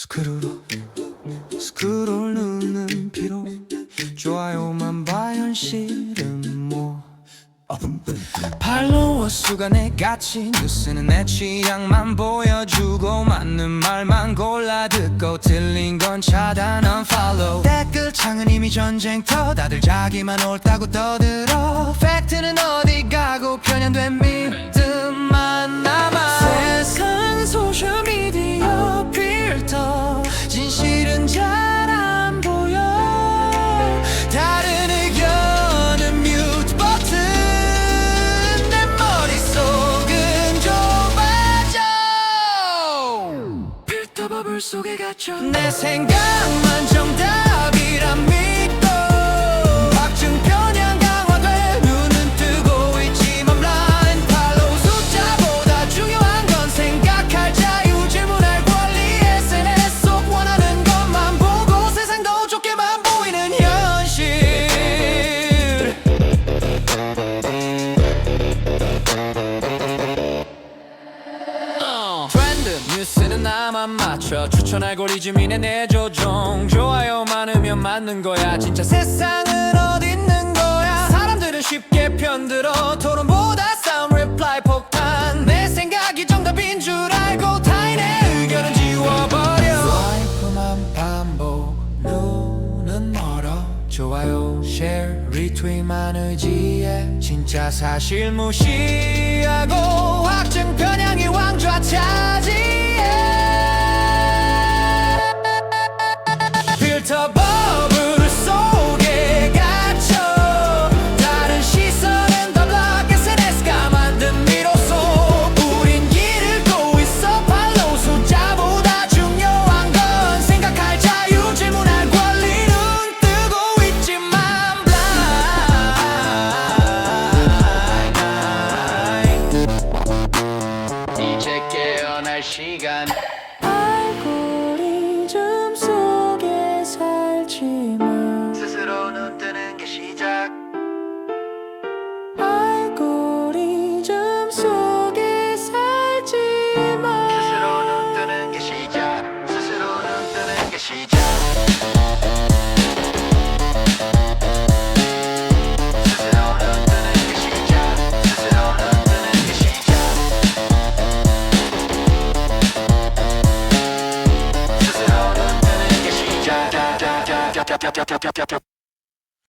스크루로 스크롤 누는 피로. 좋아요만 봐 현실은 뭐. 팔로워 수가 내 가치 뉴스는 내 취향만 보여주고 맞는 말만 골라 듣고 틀린 건 차단 unfollow. 댓글창은 이미 전쟁터. 다들 자기만 옳다고 떠들어. 팩트는 어디 가고 편향된 믿음만 남아 버블 속에 갇혀. 내 생각만 정답 나만 맞춰 추천 알고리즘이 내 조종. 좋아요 많으면 맞는 거야. 진짜 세상은 어디 있는 거야. 사람들은 쉽게 편들어. 토론보다 싸움 리플라이 폭탄. 내 생각이 정답인 줄 알고 타인의 의견은 지워버려. 와이프만 반복 눈은 멀어. 좋아요 쉐어 리트윗만 의지해. 진짜 사실 무시하고 확증 필터 버블 속에 갇혀. 다른 시선은 더 블락 SNS가 만든 미로속 우린 길을 고 있어. 팔로우 숫자보다 중요한 건 생각할 자유 질문할 권리 눈 뜨고 있지만 blind 이제 깨어날 시간 dreaming ちゃちゃちゃちゃちゃ。